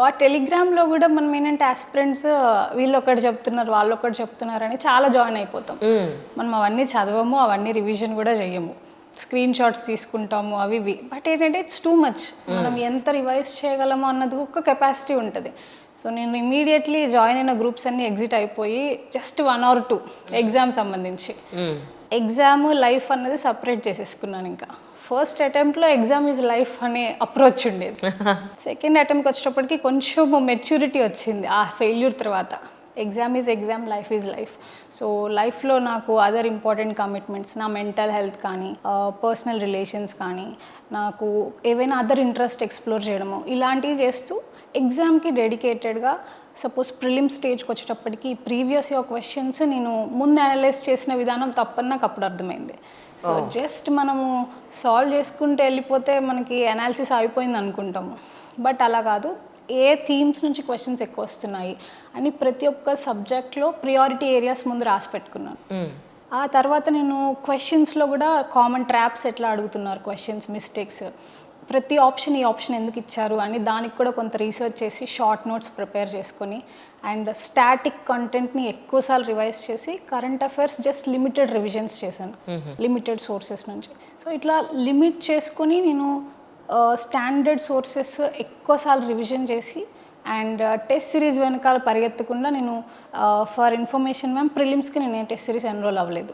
ఆ టెలిగ్రామ్లో కూడా మనం ఏంటంటే ఆస్పిరెంట్స్ వీళ్ళు ఒకటి చెప్తున్నారు వాళ్ళు ఒకటి చెప్తున్నారు అని చాలా జాయిన్ అయిపోతాం. మనం అవన్నీ చదవము అవన్నీ రివిజన్ కూడా చెయ్యము. స్క్రీన్ షాట్స్ తీసుకుంటాము అవి ఇవి. బట్ ఏంటంటే ఇట్స్ టూ మచ్ మనం ఎంత రివైజ్ చేయగలమో అన్నది ఒక కెపాసిటీ ఉంటుంది. సో నేను ఇమీడియట్లీ జాయిన్ అయిన గ్రూప్స్ అన్ని ఎగ్జిట్ అయిపోయి just one or two exam సంబంధించి. ఎగ్జామ్ లైఫ్ అన్నది సపరేట్ చేసేసుకున్నాను ఇంకా. ఫస్ట్ అటెంప్ట్లో ఎగ్జామ్ ఈజ్ లైఫ్ అనే అప్రోచ్ ఉండేది. సెకండ్ అటెంప్ట్కి వచ్చేటప్పటికి కొంచెం మెచ్యూరిటీ వచ్చింది ఆ ఫెయిల్యూర్ తర్వాత. Exam is exam life is life so లైఫ్లో నాకు అదర్ ఇంపార్టెంట్ కమిట్మెంట్స్ నా మెంటల్ హెల్త్ కానీ పర్సనల్ రిలేషన్స్ కానీ నాకు ఏవైనా అదర్ ఇంట్రెస్ట్ ఎక్స్ప్లోర్ చేయడము ఇలాంటివి చేస్తూ ఎగ్జామ్కి డెడికేటెడ్గా సపోజ్ ప్రిలిమ్ స్టేజ్కి వచ్చేటప్పటికి ప్రీవియస్ ఇయర్ క్వశ్చన్స్ నేను ముందు అనలైజ్ చేసిన విధానం తప్పని నాకు అప్పుడు అర్థమైంది. సో జస్ట్ మనము సాల్వ్ చేసుకుంటూ వెళ్ళిపోతే మనకి అనాలిసిస్ అయిపోయింది అనుకుంటాము. బట్ అలా కాదు. ఏ థీమ్స్ నుంచి క్వశ్చన్స్ ఎక్కువ వస్తున్నాయి అని ప్రతి ఒక్క సబ్జెక్ట్లో ప్రియారిటీ ఏరియాస్ ముందు రాసి పెట్టుకున్నాను. ఆ తర్వాత నేను క్వశ్చన్స్లో కూడా కామన్ ట్రాప్స్ ఎట్లా అడుగుతున్నారు క్వశ్చన్స్ మిస్టేక్స్ ప్రతి ఆప్షన్ ఈ ఆప్షన్ ఎందుకు ఇచ్చారు అని దానికి కూడా కొంత రీసెర్చ్ చేసి షార్ట్ నోట్స్ ప్రిపేర్ చేసుకొని అండ్ స్టాటిక్ కంటెంట్ని ఎక్కువసార్లు రివైజ్ చేసి current affairs just limited revisions చేశాను. లిమిటెడ్ సోర్సెస్ నుంచి. సో ఇట్లా లిమిట్ చేసుకొని నేను స్టాండర్డ్ సోర్సెస్ ఎక్కువసార్లు రివిజన్ చేసి అండ్ టెస్ట్ సిరీస్ వెనకాల పరిగెత్తకుండా నేను ఫర్ ఇన్ఫర్మేషన్ మ్యామ్ ప్రిలిమ్స్కి నేను టెస్ట్ సిరీస్ ఎన్రోల్ అవ్వలేదు.